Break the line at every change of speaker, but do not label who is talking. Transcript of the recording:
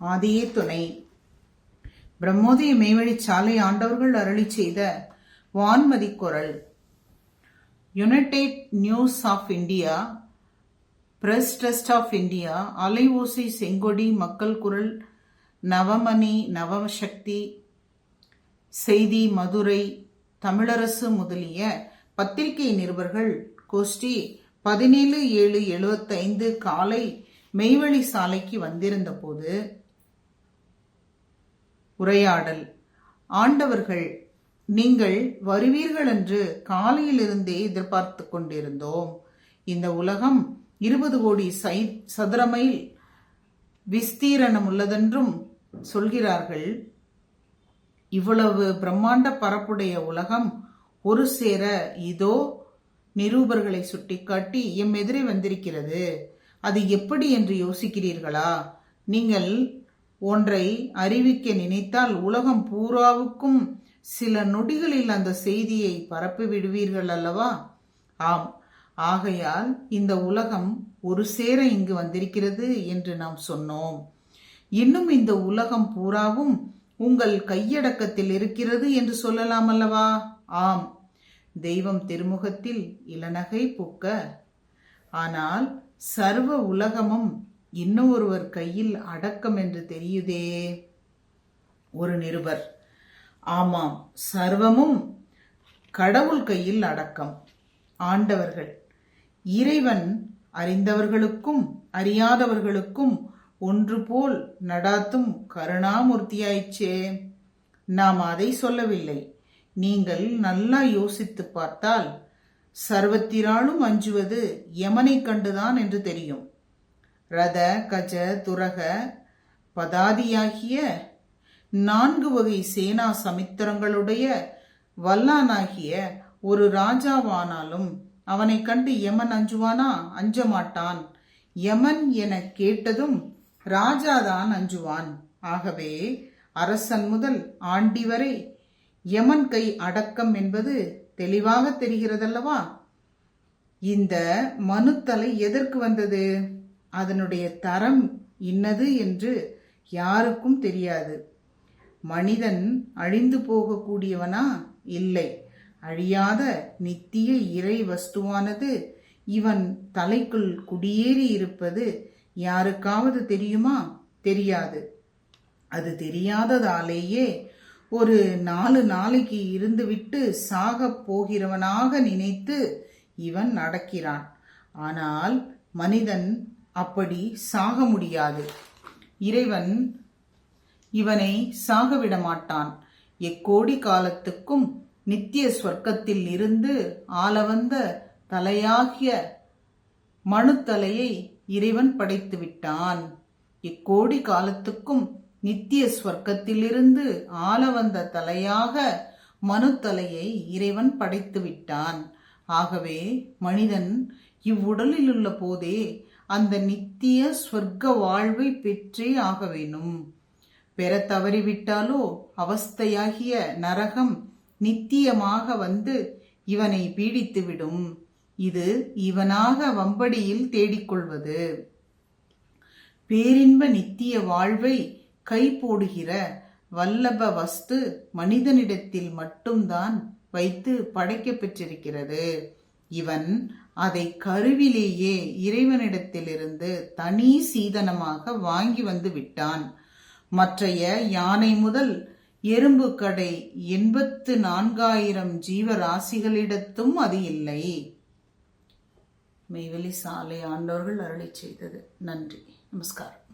ஆதியே துணை. பிரம்மோதய மெய்வழி சாலை ஆண்டவர்கள் அருளி செய்த Vanmathi Kural. United News of India Press Trust of India Alaivosai Sengodi Makkal Kural நவமணி நவசக்தி செய்தி மதுரை தமிழரசு முதலிய பத்திரிகை நிருபர்கள் கோஷ்டி பதினேழு ஏழு எழுபத்தைந்து காலை மெய்வழி சாலைக்கு வந்திருந்த போது உரையாடல். ஆண்டவர்கள் நீங்கள் வருவீர்கள் என்று காலையிலிருந்தே எதிர்பார்த்து கொண்டிருந்தோம். இந்த உலகம் இருபது கோடி சை சதுரமைல் விஸ்தீரணம் உள்ளதென்றும் சொல்கிறார்கள். இவ்வளவு பிரம்மாண்ட பரப்புடைய உலகம் ஒரு சேர இதோ நிரூபர்களை சுட்டிக்காட்டி எம் எதிரே வந்திருக்கிறது. அது எப்படி என்று யோசிக்கிறீர்களா? நீங்கள் ஒன்றை அறிவிக்க நினைத்தால் உலகம் பூராவுக்கும் சில நொடிகளில் அந்த செய்தியை பரப்பி விடுவீர்கள் அல்லவா? ஆம். ஆகையால் இந்த உலகம் ஒரு சேர இங்கு வந்திருக்கிறது என்று நாம் சொன்னோம். இன்னும் இந்த உலகம் பூராவும் உங்கள் கையடக்கத்தில் இருக்கிறது என்று சொல்லலாம் அல்லவா? ஆம். தெய்வம் திருமுகத்தில் இளநகை பூக்க. ஆனால் சர்வ உலகமும் இன்னொருவர் கையில் அடக்கம் என்று தெரியுதே? ஒரு நிருபர். ஆமாம் சர்வமும் கடவுள் கையில் அடக்கம். ஆண்டவர்கள். இறைவன் அறிந்தவர்களுக்கும் அறியாதவர்களுக்கும் ஒன்று போல் நடாத்தும் கருணாமூர்த்தியாயிச்சே நாம் அதை சொல்லவில்லை. நீங்கள் நல்லா யோசித்து பார்த்தால் சர்வத்திராலும் அஞ்சுவது யமனை கண்டுதான் என்று தெரியும். ரத கஜ துரக பதாதியாகிய நான்கு வகை சேனா சமித்திரங்களுடைய வல்லானாகிய ஒரு ராஜாவானாலும் அவனை கண்டு யமன் அஞ்சுவானா? அஞ்ச மாட்டான் யமன் என கேட்டதும் ராஜாதான் அஞ்சுவான். ஆகவே அரசன் முதல் ஆண்டி வரை யமன் கை அடக்கம் என்பது தெளிவாக தெரிகிறதல்லவா? இந்த மனுத்தலை எதற்கு வந்தது? அதனுடைய தரம் இன்னது என்று யாருக்கும் தெரியாது. மனிதன் அழிந்து போகக்கூடியவனா இல்லை. அழியாத நித்திய இறை வஸ்துவானது இவன் தலைக்குள் குடியேறி இருப்பது யாருக்காவது தெரியுமா? தெரியாது. அது தெரியாததாலேயே ஒரு நாலு நாளைக்கு இருந்துவிட்டு சாகப் போகிறவனாக நினைத்து இவன் நடக்கிறான். ஆனால் மனிதன் அப்படி சாக முடியாது. இறைவன் இவனை சாகவிட மாட்டான் எக்கோடி காலத்துக்கும் நித்திய சொர்க்கத்தில் இருந்து ஆளவந்த தலையாகிய மனுத்தலையை இறைவன் படைத்து விட்டான் இக்கோடி காலத்துக்கும் நித்திய ஸ்வர்க்கத்திலிருந்து ஆளவந்த தலையாக மனுத்தலையை இறைவன் படைத்து விட்டான் ஆகவே மனிதன் இவ்வுடலில் உள்ள போதே அந்த நித்திய சொர்க்க வாழ்வை பெற்றே ஆக வேணும் பெற தவறிவிட்டாலோ அவஸ்தையாகிய நரகம் நித்தியமாக வந்து இவனை பீடித்துவிடும். இது இவனாக வம்படியில் தேடிக்கொள்வது. பேரின்ப நித்திய வாழ்வை கை போடுகிற வல்லப வஸ்து மனிதனிடத்தில் மட்டும்தான் வைத்து படைக்கப்பெற்றிருக்கிறது பெற்றிருக்கிறது. இவன் அதை கருவிலேயே இறைவனிடத்திலிருந்து தனி சீதனமாக வாங்கி வந்து விட்டான். மற்றைய யானை முதல் எறும்பு கடை எண்பத்து நான்காயிரம் ஜீவராசிகளிடத்தும் அது இல்லை. மெய்வெளி சாலை ஆண்டோர்கள் அருளை செய்தது. நன்றி. நமஸ்காரம்.